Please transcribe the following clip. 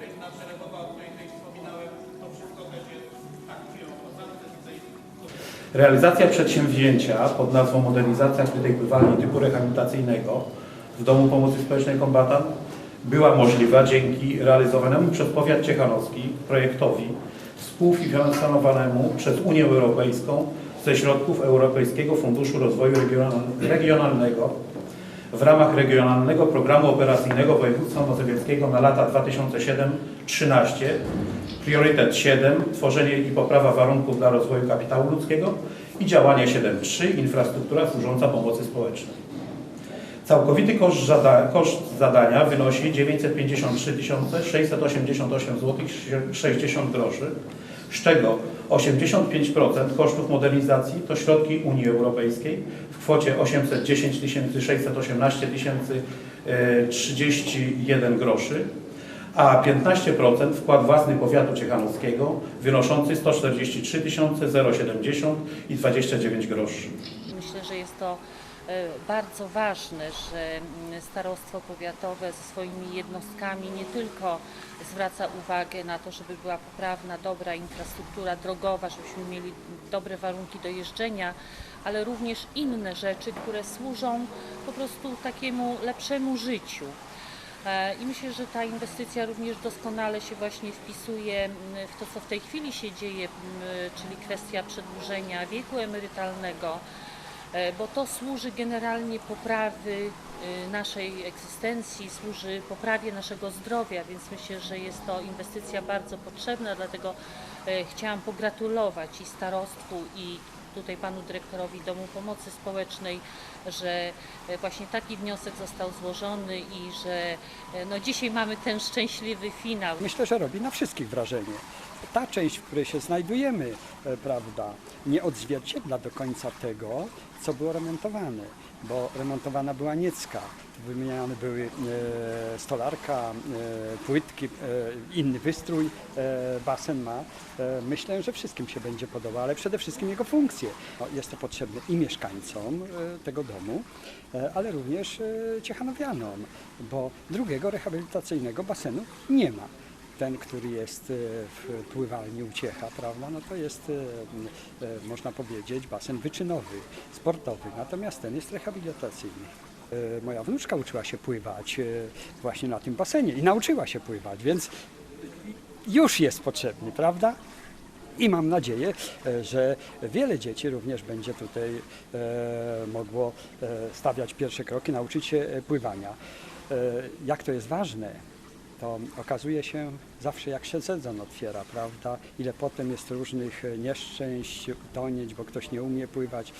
rynna o której tutaj wspominałem, to wszystko tak Realizacja przedsięwzięcia pod nazwą Modernizacja krytej pływalni typu rehabilitacyjnego w Domu Pomocy Społecznej Kombatant była możliwa dzięki realizowanemu przez powiat ciechanowski projektowi współfinansowanemu przez Unię Europejską ze środków Europejskiego Funduszu Rozwoju Regional- Regionalnego w ramach Regionalnego Programu Operacyjnego Województwa Mazowieckiego na lata 2007-2013 Priorytet 7 Tworzenie i poprawa warunków dla rozwoju kapitału ludzkiego i działanie 7.3 Infrastruktura służąca pomocy społecznej. Całkowity koszt, zada koszt zadania wynosi 953 688 zł 60 groszy, z czego 85% kosztów modernizacji to środki Unii Europejskiej w kwocie 810 618 31 groszy, a 15% wkład własny powiatu ciechanowskiego wynoszący 143 070 i 29 groszy. Myślę, że jest to bardzo ważne, że mm, starostwo powiatowe ze swoimi jednostkami nie tylko zwraca uwagę na to, żeby była poprawna, dobra infrastruktura drogowa, żebyśmy mieli dobre warunki do jeżdżenia, ale również inne rzeczy, które służą po prostu takiemu lepszemu życiu. E, I myślę, że ta inwestycja również doskonale się właśnie wpisuje m, w to, co w tej chwili się dzieje, m, czyli kwestia przedłużenia wieku emerytalnego, e, bo to służy generalnie poprawy y, naszej egzystencji, służy poprawie naszego zdrowia, więc myślę, że jest to inwestycja bardzo potrzebna, dlatego e, chciałam pogratulować i starostwu i tutaj panu dyrektorowi Domu Pomocy Społecznej, że e, właśnie taki wniosek został złożony i że e, no dzisiaj mamy ten szczęśliwy finał. Myślę, że robi na wszystkich wrażenie. Ta część, w której się znajdujemy, e, prawda, nie odzwierciedla do końca tego, co było remontowane, bo remontowana była niecka, wymieniane były e, stolarka, e, płytki, inny wystrój, basen ma. Myślę, że wszystkim się będzie podobał, ale przede wszystkim jego funkcje. No, Jest to potrzebne i mieszkańcom tego domu, ale również Ciechanowianom, bo drugiego rehabilitacyjnego basenu nie ma ten, który jest e, w pływalni Uciecha, prawda, no to jest, e, e, można powiedzieć, basen wyczynowy, sportowy, natomiast ten jest rehabilitacyjny. Moja wnuczka uczyła się pływać właśnie na tym basenie i nauczyła się pływać, więc już jest potrzebny, prawda? I mam nadzieję, że wiele dzieci również będzie tutaj mogło stawiać pierwsze kroki, nauczyć się pływania. Jak to jest ważne, to okazuje się zawsze jak się sezon otwiera, prawda? Ile potem jest różnych e, nieszczęść, utonięć, bo ktoś nie umie pływać.